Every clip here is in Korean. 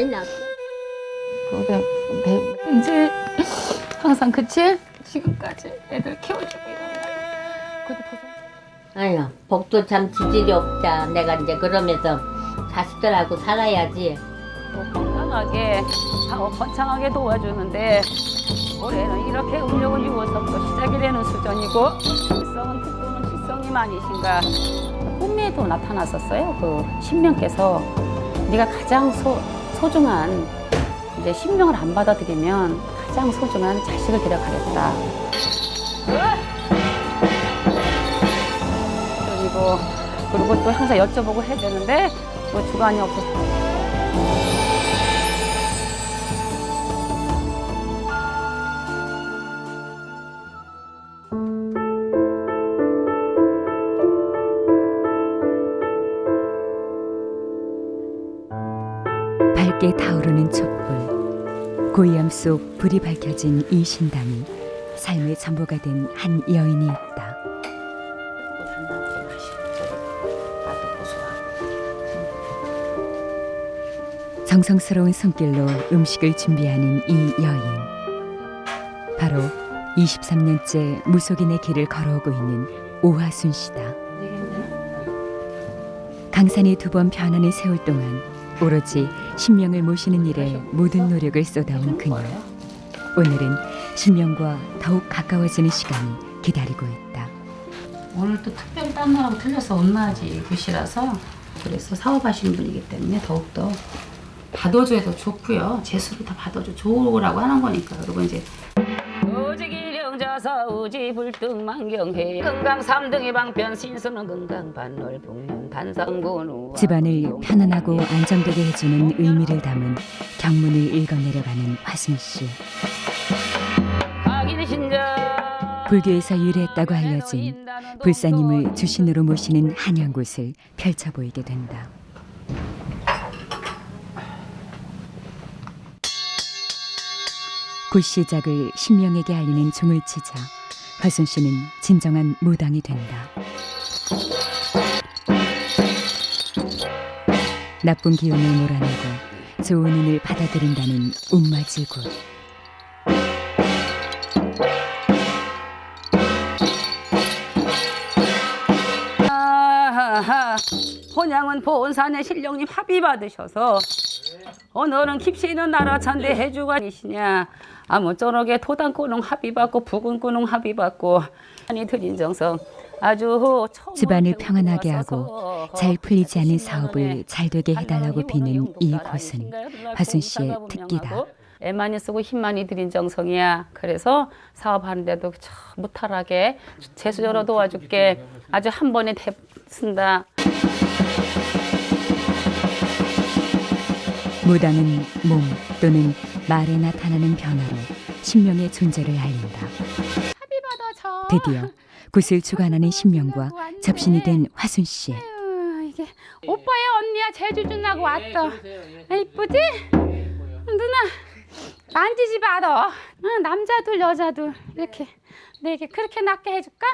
많이 났어. 그래, 내, 이제 항상 그치? 지금까지 애들 키워주고 이러면 그래도. 아유, 복도 참 지질이 없자. 내가 이제 그러면서 자식들하고 살아야지. 또 건강하게 하고 번창하게 도와주는데 올해는 이렇게 음력은 6월서부터 시작이 되는 수준이고 질성은 특도는 질성님아니신가 꿈에도 나타났었어요. 그 신명께서 네가 가장 소, 소중한 이제 신명을 안 받아들이면 가장 소중한 자식을 데려가겠다. 그리고 그리고 또 항상 여쭤보고 해야 되는데 뭐 주관이 없어서 밝게 타오르는 촛불. 고이함 속 불이 밝혀진 이 신당이 삶의 전부가 된 한 여인이 있다. 정성스러운 손길로 음식을 준비하는 이 여인. 바로 23년째 무속인의 길을 걸어오고 있는 오하순 씨다. 강산이 두 번 변하는 세월 동안 오로지 신명을 모시는 일에 모든 노력을 쏟아온 그녀. 오늘은 신명과 더욱 가까워지는 시간이 기다리고 있다. 오늘 또 특별히 딴 나라하고 틀려서 온나지 굿이라서 그래서 사업하시는 분이기 때문에 더욱더 받아줘야 좋고요. 재수를 다 받아줘 좋으라고 하는 거니까. 그리고 이제 오지기령자사 우지 불등 만경해 건강 삼등의 방편 신선은 건강 반월 북면 단상군우 집안을 편안하고 안정되게 해주는 의미를 담은 경문을 읽어내려가는 화순 씨. 각인 신자 불교에서 유래했다고 알려진 불사님을 주신으로 모시는 한양곳을 펼쳐 보이게 된다. 굿 시작을 신명에게 알리는 종을 치자 화순 씨는 진정한 무당이 된다. 나쁜 기운을 몰아내고 좋은 운을 받아들인다는 운마지 굿. 아하하. 혼양은 보은산의 신령님 합의 받으셔서 오늘은 깊이는 나라 찬대 해주관이시냐 아무쪼록에 토단꾸농 합의 받고 부근꾸농 합의 받고 아니 드린 정성 아주 집안을 평안하게 하고 잘 풀리지 않은 사업을 잘 되게 해달라고 비는 이 곳은 화순 씨의 특기다. 애 많이 쓰고 힘 많이 들인 정성이야. 그래서 사업하는데도 참 무탈하게 재수 열어 도와줄게. 아주 한 번에 대 쓴다. 무당은 몸 또는 말에 나타나는 변화로 신명의 존재를 알린다. 드디어 굿을 주관하는 신명과 접신이 된 화순 씨. 아유, 이게 오빠야 언니야 제주 준다고 왔다. 아, 이쁘지? 누나 만지지 마라. 어, 남자들 여자들 이렇게 내게 그렇게 낳게 해줄까?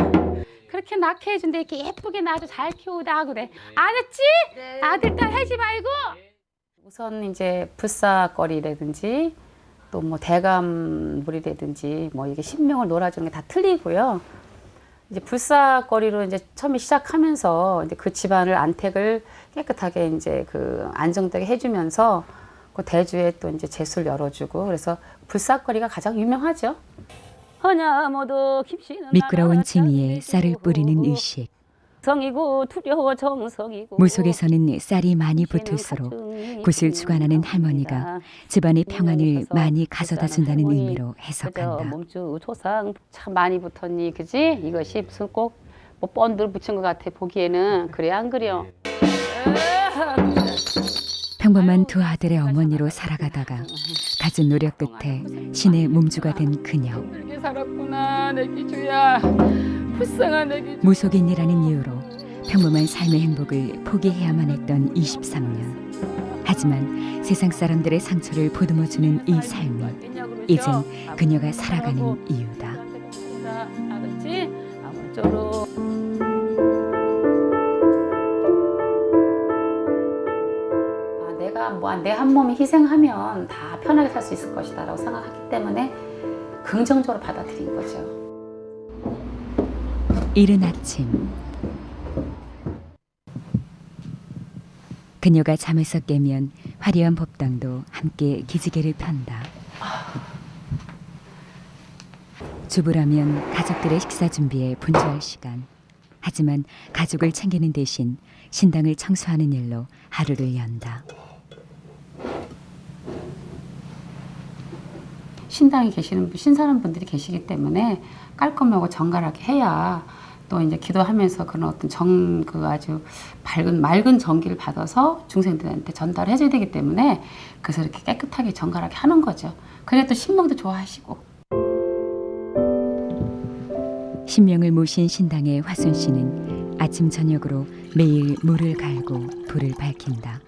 그렇게 낳게 해준데 이렇게 예쁘게 낳아도 잘 키우다 그래. 알았지? 아들 딸 하지 말고. 우선 이제 불사거리라든지 또 뭐 대감물이라든지 뭐 이게 신명을 놀아주는 게 다 틀리고요. 이제 불사거리로 이제 처음에 시작하면서 이제 그 집안을 안택을 깨끗하게 이제 그 안정되게 해주면서 그 대주에 또 이제 재수를 열어주고 그래서 불사거리가 가장 유명하죠. 허냐 모두 깊이는 미끄러운 징이에 쌀을 뿌리는 의식. 정이고 두려워 정성이고 무속에서는 쌀이 많이 붙을수록 굿을 주관하는 할머니가 집안의 평안을 많이 가져다 준다는 의미로 해석한다. 몸주 토상 참 많이 붙었니 그지? 이것이 무슨 꼭뭐 번들 붙인 것 같아 보기에는 그래 안 그래요? 평범한 두 아들의 어머니로 살아가다가 갖은 노력 끝에 신의 몸주가 된 그녀. 힘들게 살았구나 내 기주야 불쌍한 내 기주 무속인이라는 이유로 평범한 삶의 행복을 포기해야만 했던 23년. 하지만 세상 사람들의 상처를 보듬어 주는 이 삶이 이젠 그녀가 살아가는 이유다. 알았지? 아무쪼록 내가 내한 몸이 희생하면 다 편하게 살 수 있을 것이다라고 생각하기 때문에 긍정적으로 받아들인 거죠. 이른 아침 그녀가 잠에서 깨면 화려한 법당도 함께 기지개를 편다. 주부라면 가족들의 식사 준비에 분주할 시간. 하지만 가족을 챙기는 대신 신당을 청소하는 일로 하루를 연다. 신당에 계시는 분- 신사람 분들이 계시기 때문에 깔끔하고 정갈하게 해야 또 이제 기도하면서 그런 어떤 정 그 아주 밝은 맑은 전기를 받아서 중생들한테 전달해 줘야 되기 때문에 그래서 이렇게 깨끗하게 정갈하게 하는 거죠. 그래 또 신명도 좋아하시고 신명을 모신 신당의 화순 씨는 아침 저녁으로 매일 물을 갈고 불을 밝힌다.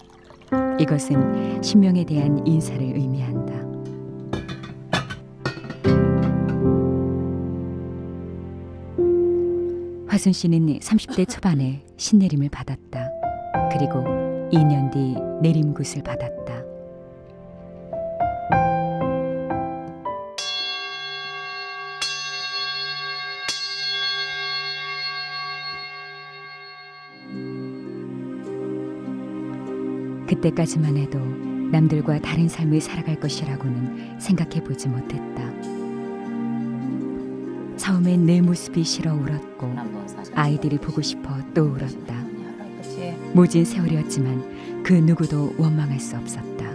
이것은 신명에 대한 인사를 의미한다. 화순 씨는 30대 초반에 신내림을 받았다. 그리고 2년 뒤 내림굿을 받았다. 그때까지만 해도 남들과 다른 삶을 살아갈 것이라고는 생각해 보지 못했다. 처음엔 내 모습이 싫어 울었고 아이들이 보고 싶어 또 울었다. 모진 세월이었지만 그 누구도 원망할 수 없었다.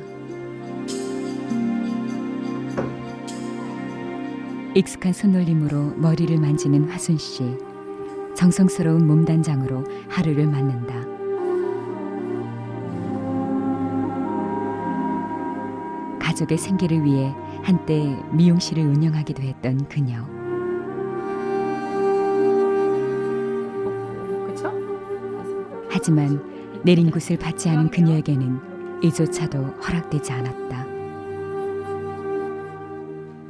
익숙한 손놀림으로 머리를 만지는 화순 씨. 정성스러운 몸단장으로 하루를 맞는다. 가족의 생계를 위해 한때 미용실을 운영하기도 했던 그녀. 하지만 내린 곳을 받지 않은 그녀에게는 이조차도 허락되지 않았다.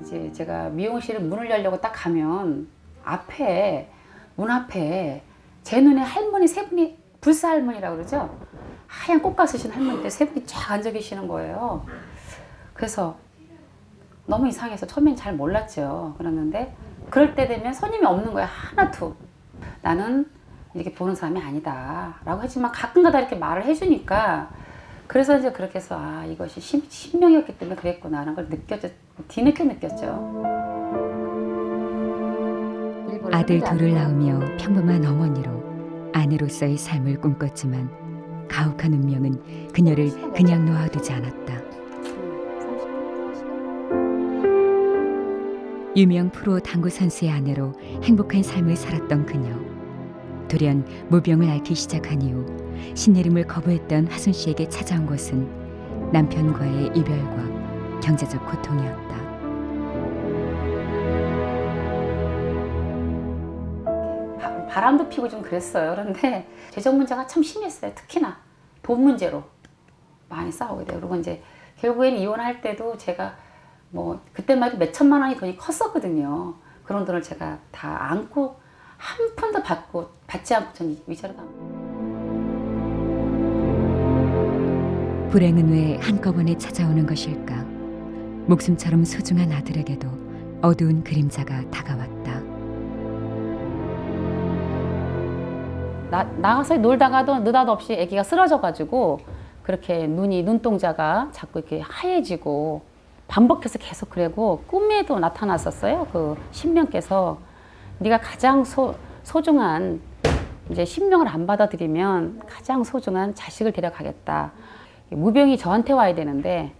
이제 제가 미용실 문을 열려고 딱 가면 앞에 문 앞에 제 눈에 할머니 세 분이 불사 할머니라고 그러죠. 하얀 꽃가 쓰신 할머니들 세 분이 쫙 앉아 계시는 거예요. 그래서 너무 이상해서 처음엔 잘 몰랐죠. 그랬는데 그럴 때 되면 손님이 없는 거야 하나도. 나는 이렇게 보는 사람이 아니다 라고 했지만 가끔가다 이렇게 말을 해주니까 그래서 이제 그렇게 해서 아 이것이 신, 신명이었기 때문에 그랬구나 라는 걸 느꼈죠. 뒤늦게 느꼈죠. 아들 둘을 낳으며 평범한 어머니로 아내로서의 삶을 꿈꿨지만 가혹한 운명은 그녀를 그냥 놓아두지 않았다. 유명 프로 당구 선수의 아내로 행복한 삶을 살았던 그녀. 돌연 모병을 앓기 시작한 이후 신내림을 거부했던 하순 씨에게 찾아온 것은 남편과의 이별과 경제적 고통이었다. 바- 바람도 피고 좀 그랬어요. 그런데 재정 문제가 참 심했어요. 특히나 돈 문제로 많이 싸우게 돼요. 그리고 이제 결국에는 이혼할 때도 제가 뭐 그때만 해도 몇 천만 원이 돈이 컸었거든요. 그런 돈을 제가 다 안고 한 푼도 받고 받지 않고 전 위자료 당. 불행은 왜 한꺼번에 찾아오는 것일까? 목숨처럼 소중한 아들에게도 어두운 그림자가 다가왔다. 나, 나가서 놀다가도 느닷없이 아기가 쓰러져가지고 그렇게 눈이 눈동자가 자꾸 이렇게 하얘지고 반복해서 계속 그래고 꿈에도 나타났었어요. 그 신명께서 네가 가장 소, 소중한 이제 신명을 안 받아들이면 가장 소중한 자식을 데려가겠다. 무병이 저한테 와야 되는데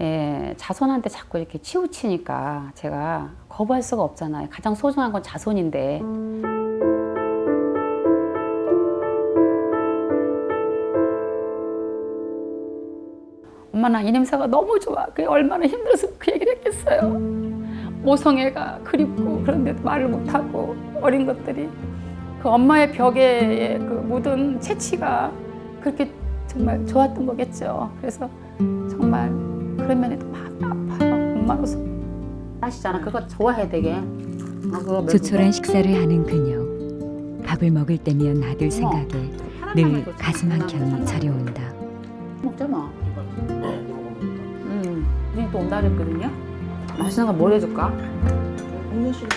예, 자손한테 자꾸 이렇게 치우치니까 제가 거부할 수가 없잖아요. 가장 소중한 건 자손인데. 엄마 나 이 냄새가 너무 좋아. 그게 얼마나 힘들어서 그 얘기를 했겠어요. 모성애가 그립고 그런데도 말을 못하고 어린 것들이 그 엄마의 벽에 그 묻은 채취가 그렇게 정말 좋았던 거겠죠. 그래서 정말 그런 면에도 마음이 아파요. 엄마로서. 아시잖아. 그거 좋아해야 되게. 아, 그거 조촐한 식사를 하는 그녀. 밥을 먹을 때면 아들 생각에 늘 가슴 한 켠이 저려온다. 먹잖아. 우리 또 온다 그랬거든요. 맛있는 거 뭘 해줄까? 음료수는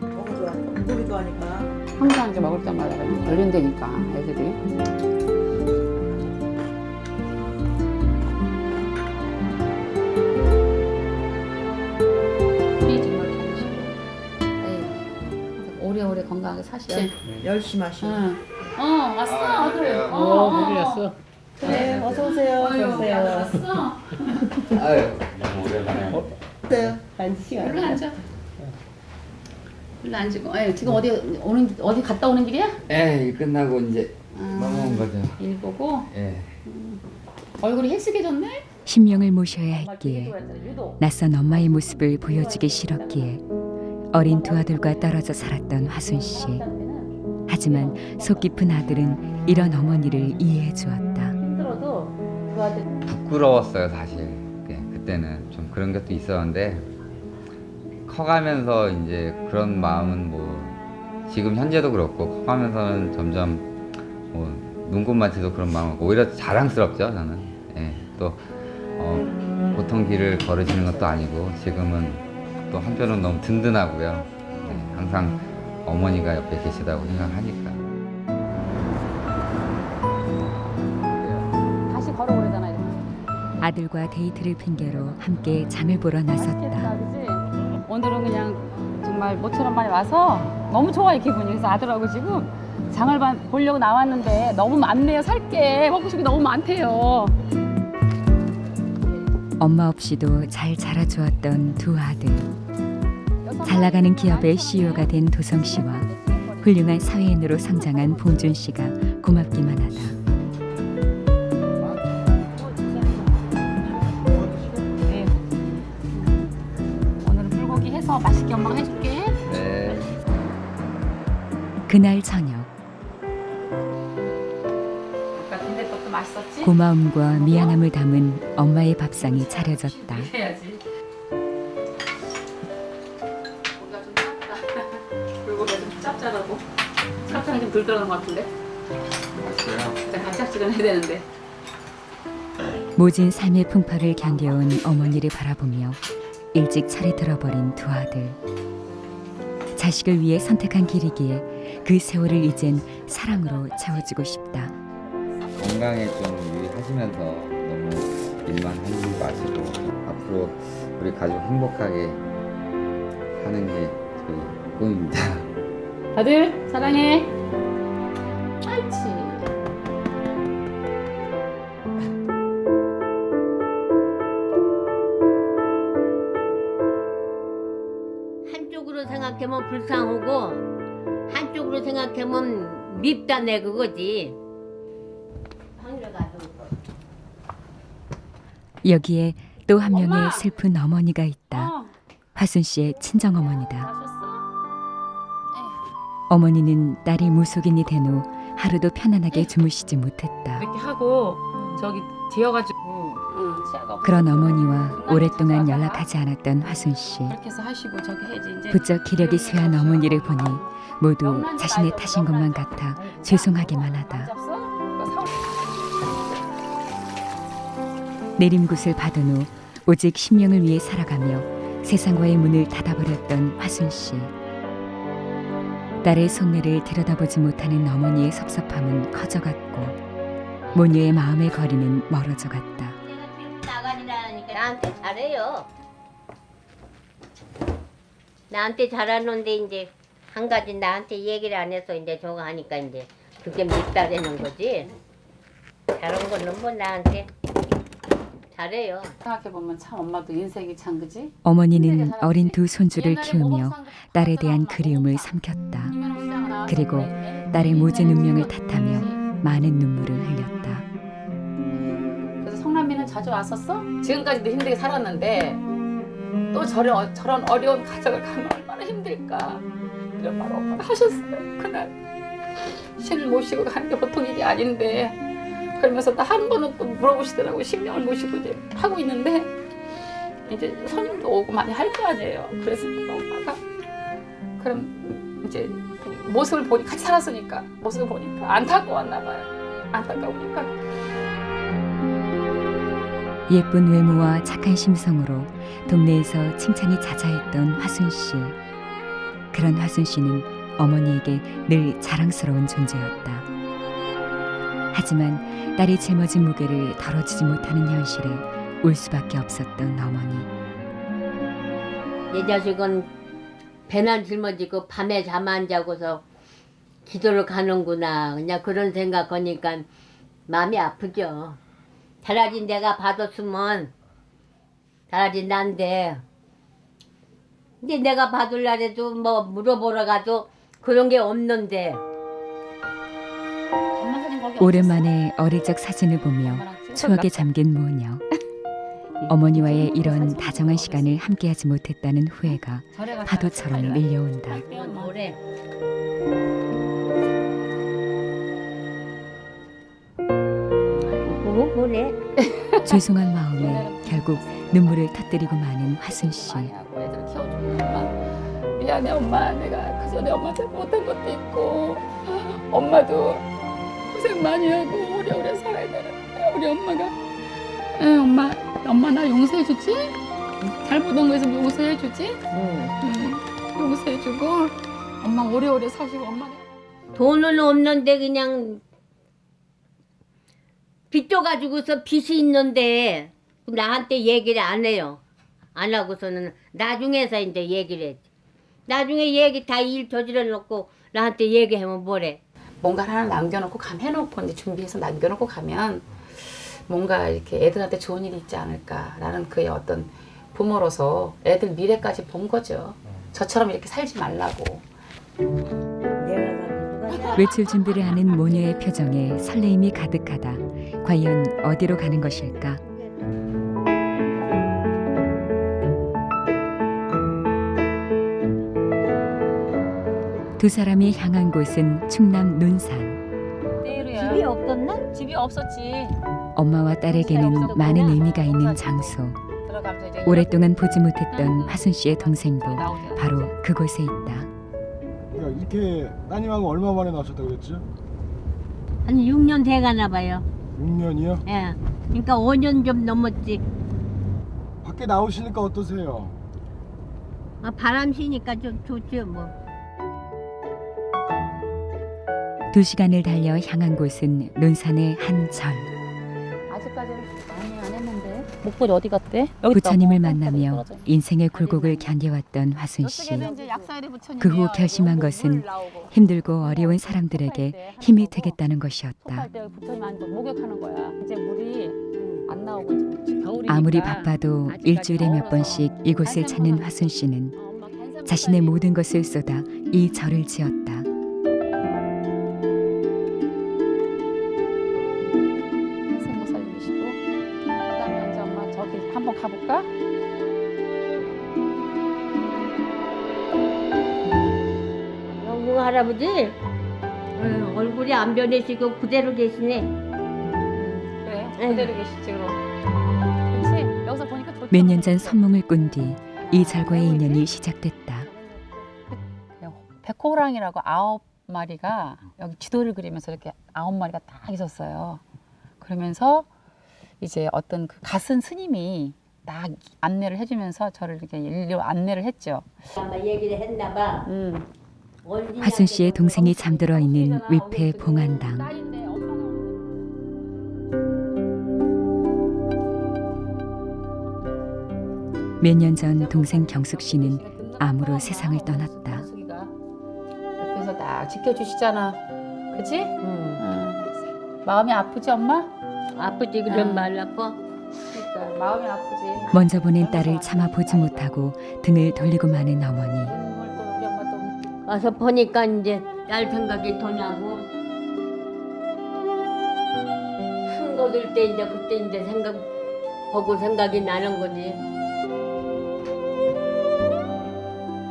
너무 좋아하니까 물고기 좋아하니까 항상 이제 먹을 때마다 걸린다니까 애들이. 에이, 오래오래 건강하게 사시지. 열심히 하시고 응. 어 왔어 아들. 어, 어, 거기 왔어. 네 어서 오세요 어서 오세요 왔어. 아유, 너무 오랜만에. 오세요 앉으시고 일로 앉아. 일로 앉고. 에 지금 어디 오는 어디 갔다 오는 길이야? 예, 일 끝나고 이제 아, 넘어온 거죠. 일 보고 예. 얼굴이 헬쓱해졌네. 신명을 모셔야 했기에. 낯선 엄마의 모습을 보여주기 싫었기에 어린 두 아들과 떨어져 살았던 화순 씨. 하지만 속 깊은 아들은 이런 어머니를 이해해 주었다. 힘들어도 그 아들 부끄러웠어요, 사실. 예, 그때는 좀 그런 것도 있었는데 커가면서 이제 그런 마음은 뭐 지금 현재도 그렇고 커가면서는 점점 뭐 눈꽃만치도 그런 마음 오히려 자랑스럽죠, 저는. 예, 또 어, 보통 길을 걸으시는 것도 아니고 지금은 또 한편은 너무 든든하고요. 예, 항상 어머니가 옆에 계시다고 생각하니까. 다시 걸어오래잖아. 이렇게. 아들과 데이트를 핑계로 함께 장을 보러 나섰다. 그지? 오늘은 그냥 정말 모처럼 많이 와서 너무 좋아요 기분이. 그래서 아들하고 지금 장을 봐- 보려고 나왔는데 너무 많네요. 살게 먹고 싶은 게 너무 많대요. 엄마 없이도 잘 자라주었던 두 아들. 잘 나가는 기업의 CEO가 된 도성 씨와 훌륭한 사회인으로 성장한 봉준 씨가 고맙기만 하다. 그날 저녁 맛있었지? 고마움과 미안함을 담은 엄마의 밥상이 차려졌다. 해야지. 고기가 좀 작다. 불고기가 좀 짭짤하고 설탕이 좀덜 들어간 것 같은데. 맛있어요. 약간 짭짤해야 되는데. 모진 삶의 풍파를 견뎌온 어머니를 바라보며 일찍 철이 들어버린 두 아들. 자식을 위해 선택한 길이기에 그 세월을 이젠 사랑으로 채워주고 싶다. 건강에 좀 유의하시면서 너무 일만 하지 마시고 앞으로 우리 가족 행복하게 하는 게 저희 꿈입니다. 다들 사랑해. 밉다네 그거지. 여기에 또 한 명의! 슬픈 어머니가 있다. 어, 화순 씨의 친정 어머니다. 마셨어? 어머니는 딸이 무속인이 된 후 하루도 편안하게 주무시지 못했다. 이렇게 하고 저기 치아가 그런 어머니와 오랫동안 연락하지 않았던 화순 씨. 부쩍 기력이 쇠한 어머니를 보니 모두 자신의 탓인 것만 같아 죄송하기만 하다. 내림굿을 받은 후 오직 신명을 위해 살아가며 세상과의 문을 닫아버렸던 화순 씨. 딸의 속내를 들여다보지 못하는 어머니의 섭섭함은 커져갔고 모녀의 마음의 거리는 멀어져 갔다. 나가니라니까 나한테 잘해요. 나한테 잘하는데 이제 한 가지 나한테 얘기를 안 해서 이제 저거 하니까 이제 그게 밉다되는 거지. 다른 거는 뭐 나한테 잘해요. 생각해 보면 참 엄마도 인생이 참 그지? 어머니는 어린 두 손주를 키우며 딸에 대한 그리움을 삼켰다. 그리고 딸의 모진 운명을 탓하며 많은 눈물을 흘렸다. 자주 왔었어? 지금까지도 힘들게 살았는데 또 저런 어- 저런 어려운 가정을 가면 얼마나 힘들까? 이런 말 엄마가 하셨어요 그날. 신을 모시고 가는 게 보통 일이 아닌데 그러면서 나 한 번은 또 물어보시더라고. 신명을 모시고 이제 하고 있는데 이제 손님도 오고 많이 할 거 아니에요. 그래서 엄마가 그럼 이제 그 모습을 보니 같이 살았으니까 모습을 보니까 안타까웠나 봐요. 안타까우니까 예쁜 외모와 착한 심성으로 동네에서 칭찬이 자자했던 화순 씨. 그런 화순 씨는 어머니에게 늘 자랑스러운 존재였다. 하지만 딸이 짊어진 무게를 덜어주지 못하는 현실에 울 수밖에 없었던 어머니. 내 자식은 배난 짊어지고 밤에 잠 안 자고서 기도를 가는구나. 그냥 그런 생각하니까 마음이 아프죠. 차라리 내가 받았으면 차라리 난데. 근데 내가 받을라 해도 뭐 물어보러 가도 그런 게 없는데. 오랜만에 어릴 적 사진을 보며 추억에 잠긴 모녀. 어머니와의 이런 다정한 시간을 함께하지 못했다는 후회가 파도처럼 밀려온다. 뭐래? 죄송한 마음에 결국 눈물을 터뜨리고 마는 화순 씨. 하고 애들 키워주는 엄마 미안해 엄마 내가 그 전에 엄마한테 못한 것도 있고 엄마도 고생 많이 하고 오래오래 살아야 되는데 우리 엄마가 에 엄마 엄마 나 용서해 주지? 잘못한 거 있으면 용서해 주지? 응. 응, 용서해 주고 엄마 오래오래 사시고 엄마 돈은 없는데 그냥 빚도 가지고서 빚이 있는데 나한테 얘기를 안 해요. 안 하고서는 나중에서 이제 얘기를 했지. 나중에 얘기 다 일 저질러 놓고 나한테 얘기하면 뭐래. 뭔가 하나 남겨놓고 감 해놓고 이제 준비해서 남겨놓고 가면 뭔가 이렇게 애들한테 좋은 일이 있지 않을까라는 그의 어떤 부모로서 애들 미래까지 본 거죠. 저처럼 이렇게 살지 말라고. 외출 준비를 하는 모녀의 표정에 설레임이 가득하다. 과연 어디로 가는 것일까? 두 사람이 향한 곳은 충남 논산. 집이 없었나? 집이 없었지. 엄마와 딸에게는 많은 의미가 있는 장소. 들어가면서 이제 오랫동안 보지 못했던 화순 씨의 동생도. 바로 그곳에 있다. 그러니까 이렇게 따님하고 얼마 만에 나오셨다고 그랬죠? 한 6년 돼가나 봐요. 6년이요? 예. 그러니까 5년 좀 넘었지. 밖에 나오시니까 어떠세요? 아, 바람 쉬니까 좀 좋죠 뭐. 두 시간을 달려 향한 곳은 논산의 한 절. 목걸이 어디 갔대? 부처님을 만나며 인생의 굴곡을 견뎌왔던 화순 씨. 그 후 결심한 것은 힘들고 어려운 사람들에게 힘이 되겠다는 것이었다. 목욕하는 거야. 이제 물이 안 나오고 아무리 바빠도 일주일에 몇 번씩 이곳을 찾는 화순 씨는 자신의 모든 것을 쏟아 이 절을 지었다. 할아버지 응, 얼굴이 안 변해지고 그대로 계시네. 그래 응. 그대로 계시지 그럼. 그렇지 여기서 보니까. 몇 년 전 선몽을 꾼 뒤 이 절과의 인연이 시작됐다. 백호랑이라고 아홉 마리가 여기 지도를 그리면서 이렇게 아홉 마리가 딱 있었어요. 그러면서 이제 어떤 그 가슨 스님이 딱 안내를 해주면서 저를 이렇게 일로 안내를 했죠. 아마 얘기를 했나 봐. 음. 화순 씨의 동생이 잠들어 있는 위패 봉안당. 몇 년 전 동생 경숙 씨는 암으로 세상을 떠났다. 옆에서 딱 지켜주시잖아. 그치? 응. 응. 마음이 아프지 엄마? 아프지 그런 응. 말 아파. 그러니까 마음이 아프지. 먼저 보낸 딸을 참아 보지 못하고 등을 돌리고 마는 어머니. 와서 보니까 이제 딸 생각이 더 나고 큰 거들 때 이제 그때 이제 생각 보고 생각이 나는 거지.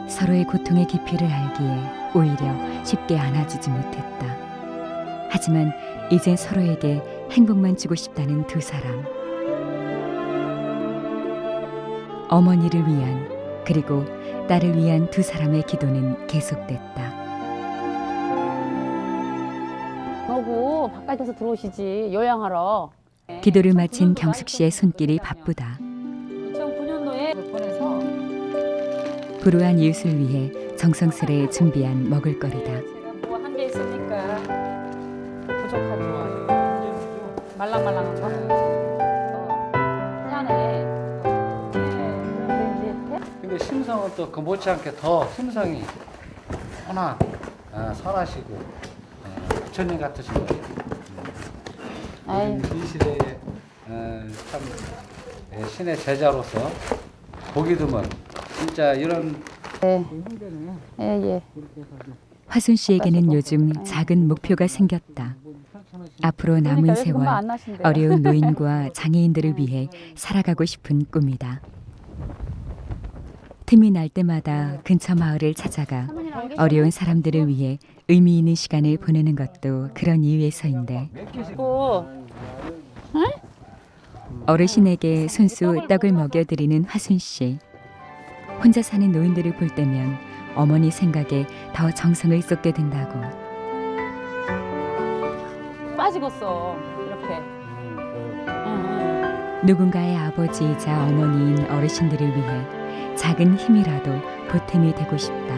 서로의 고통의 깊이를 알기에 오히려 쉽게 안아주지 못했다. 하지만 이젠 서로에게 행복만 주고 싶다는 두 사람. 어머니를 위한 그리고 딸을 위한 두 사람의 기도는 계속됐다. 그러고 바깥에서 들어오시지 요양하러. 기도를 마친 경숙 씨의 손길이 바쁘다. 2009년도에 보내서 불우한 이웃을 위해 정성스레 준비한 먹을거리다. 제가 뭐 한 게 있으니까 부족하죠. 말랑말랑한 거. 이제 근데 심성은 또 그 못지않게 더 심성이 선하, 어, 선하시고 어, 부처님 같으신 거예요. 아이. 요즘 이 시대에 어, 참 예, 신의 제자로서 보기 드문 진짜 이런 예, 예. 화순 씨에게는 요즘 작은 목표가 생겼다. 앞으로 남은 그러니까 왜 금방 세월 안 나신대요? 어려운 노인과 장애인들을 위해 살아가고 싶은 꿈이다. 틈이 날 때마다 근처 마을을 찾아가 어려운 사람들을 위해 의미 있는 시간을 보내는 것도 그런 이유에서인데 고 어르신에게 손수 떡을 먹여드리는 화순 씨. 혼자 사는 노인들을 볼 때면 어머니 생각에 더 정성을 쏟게 된다고. 빠지겠어. 이렇게. 누군가의 아버지이자 어머니인 어르신들을 위해 작은 힘이라도 보탬이 되고 싶다.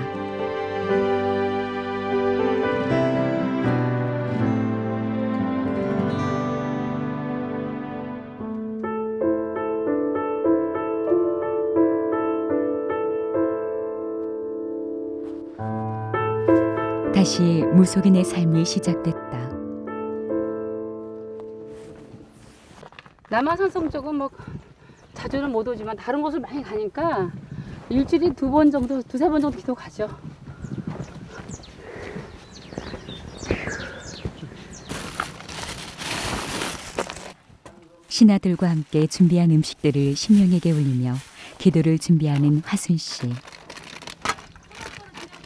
다시 무속인의 삶이 시작됐다. 남한산성 쪽은 뭐 자주는 못 오지만 다른 곳을 많이 가니까 일주일에 두 번 정도, 두세 번 정도 기도 가죠. 신하들과 함께 준비한 음식들을 신령에게 올리며 기도를 준비하는 화순 씨.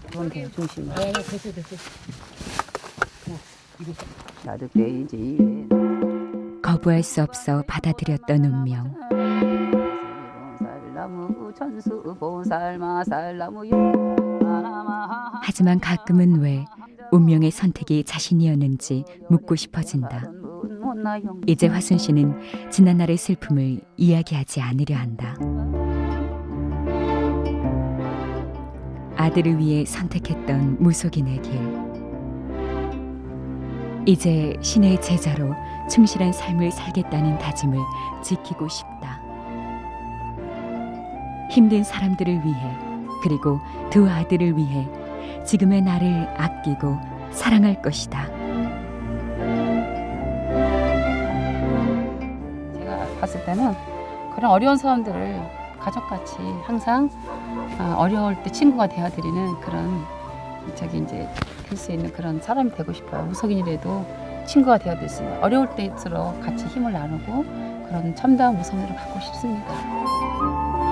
그건 돼요, 중심은. 나도 빼이지 거부할 수 없어 받아들였던 운명. 살나무 천수 보살 마 살나무 하지만 가끔은 왜 운명의 선택이 자신이었는지 묻고 싶어진다. 이제 화순 씨는 지난날의 슬픔을 이야기하지 않으려 한다. 아들을 위해 선택했던 무속인의 길. 이제 신의 제자로 충실한 삶을 살겠다는 다짐을 지키고 싶다. 힘든 사람들을 위해 그리고 두 아들을 위해 지금의 나를 아끼고 사랑할 것이다. 제가 봤을 때는 그런 어려운 사람들을 가족같이 항상 아, 어려울 때 친구가 되어드리는 그런 저기 이제 될 수 있는 그런 사람이 되고 싶어요. 무속인이라도 친구가 되어줄 수 있는 어려울 때일수록 같이 힘을 나누고 그런 참다운 무속인으로 갖고 싶습니다.